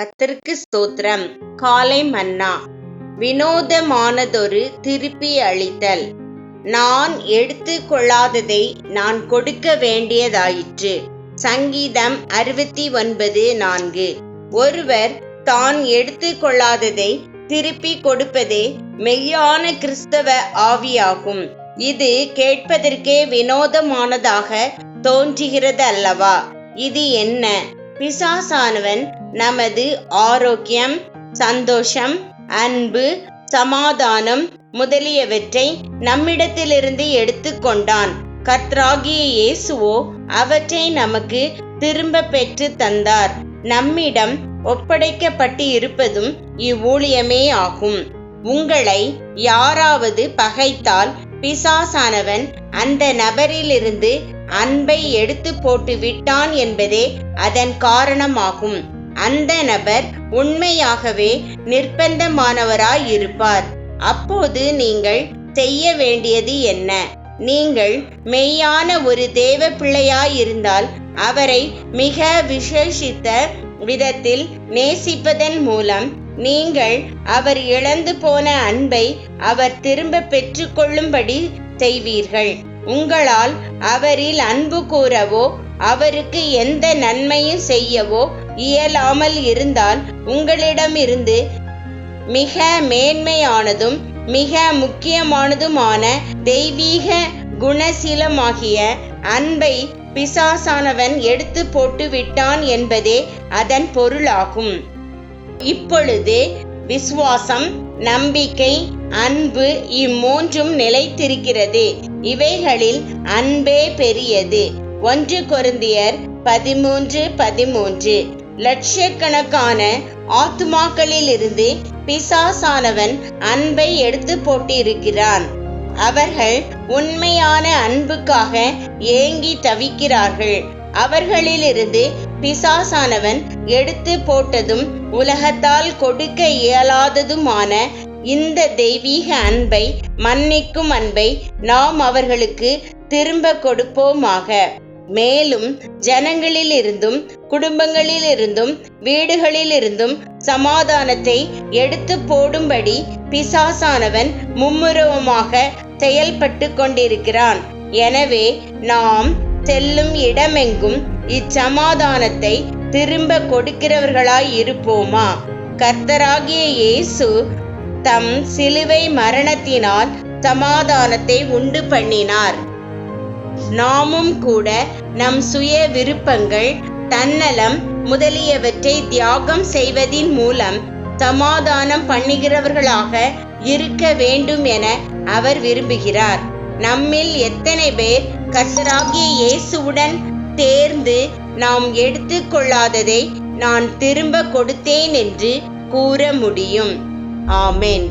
கர்த்தருக்கு ஸ்தோத்திரம். காலை மன்னா. வினோதமானதொரு திருப்பி அளித்தல். நான் எடுத்து கொள்ளாததை நான் கொடுக்க வேண்டியதாயிற்று. சங்கீதம் அறுபத்தி ஒன்பது நான்கு. ஒருவர் தான் எடுத்து கொள்ளாததை திருப்பி கொடுப்பதே மெய்யான கிறிஸ்தவ ஆவியாகும். இது கேட்பதற்கே வினோதமானதாக தோன்றுகிறது அல்லவா இது என்ன? பிசாசானவன் நமது ஆரோக்கியம் சந்தோஷம் அன்பு சமாதானம் முதலியவற்றை நம்மிடத்திலிருந்து எடுத்துக்கொண்டான் கர்த்தராகிய இயேசுவோ அவற்றை நமக்கு திரும்ப பெற்று தந்தார். நம்மிடம் ஒப்படைக்கப்பட்டு இருப்பதும் இவ்வூழியமே ஆகும். உங்களை யாராவது பகைத்தால் பிசாசானவன் அந்த நபரிலிருந்து அன்பை எடுத்து போட்டு விட்டான் என்பதே அதன் காரணமாகும். அந்த நபர் உண்மையாகவே நிர்பந்தமானவராய் இருப்பார் அப்போது நீங்கள் செய்ய வேண்டியது என்ன? நீங்கள் மெய்யான ஒரு தேவ பிள்ளையாயிருந்தால் அவரை மிக விசேஷித்த விதத்தில் நேசிப்பதன் மூலம் நீங்கள் அவர் இழந்து போன அன்பை அவர் திரும்ப பெற்றுக்கொள்ளும்படி செய்வீர்கள். உங்களால் அவரில் அன்பு கூறவோ அவருக்கு எந்த நன்மையும் செய்யவோ இயலாமல் இருந்தால் உங்களிடமிருந்து மிக மேன்மையானதும் மிக முக்கியமானதுமான தெய்வீக குணசீலமாகிய அன்பை பிசாசானவன் எடுத்து போட்டு விட்டான் என்பதே அதன் பொருளாகும். இப்பொழுது விசுவாசம் நம்பிக்கை அன்பு இம்மூன்றும் நிலைத்திருக்கிறது. இவைகளில் அன்பே பெரியது. ஒன்று கொருந்தியர் பதிமூன்று பதிமூன்று. லட்சக்கணக்கான ஆத்துமாக்களிலிருந்து பிசாசானவன் அன்பை எடுத்து போட்டிருக்கிறான். அவர்கள் உண்மையான அன்புக்காக ஏங்கி தவிக்கிறார்கள். அவர்களிலிருந்து பிசாசானவன் எடுத்து போட்டதும் உலகத்தால் கொடுக்க இயலாததுமான இந்த தெய்வீக அன்பை மன்னிக்கும் அன்பை நாம் அவர்களுக்கு திரும்ப கொடுப்போமாக. மேலும் ஜனங்களிலிருந்தும் குடும்பங்களிலிருந்தும் வீடுகளிலிருந்தும் சமாதானத்தை எடுத்து போடும்படி பிசாசானவன் மும்முரவமாக செயல்பட்டு கொண்டிருக்கிறான். எனவே நாம் செல்லும் இடமெங்கும் இச்சமாதானத்தை திரும்ப கொடுக்கிறவர்களாய் இருப்போமா? கர்த்தராகிய இயேசு தம் சிலுவை மரணத்தினால் சமாதானத்தை உண்டு பண்ணினார். நாமும் கூட நம் சுய விருப்பங்கள் தன்னலம் முதலியவற்றை தியாகம் செய்வதின் மூலம் சமாதானம் பண்ணுகிறவர்களாக இருக்க வேண்டும் என அவர் விரும்புகிறார். நம்மில் எத்தனை பேர் கர்த்தராகிய இயேசுவுடன் தேர்ந்து நாம் எடுத்துக்கொள்ளாததை நான் திரும்ப கொடுத்தேன் என்று கூற முடியும். ஆமென்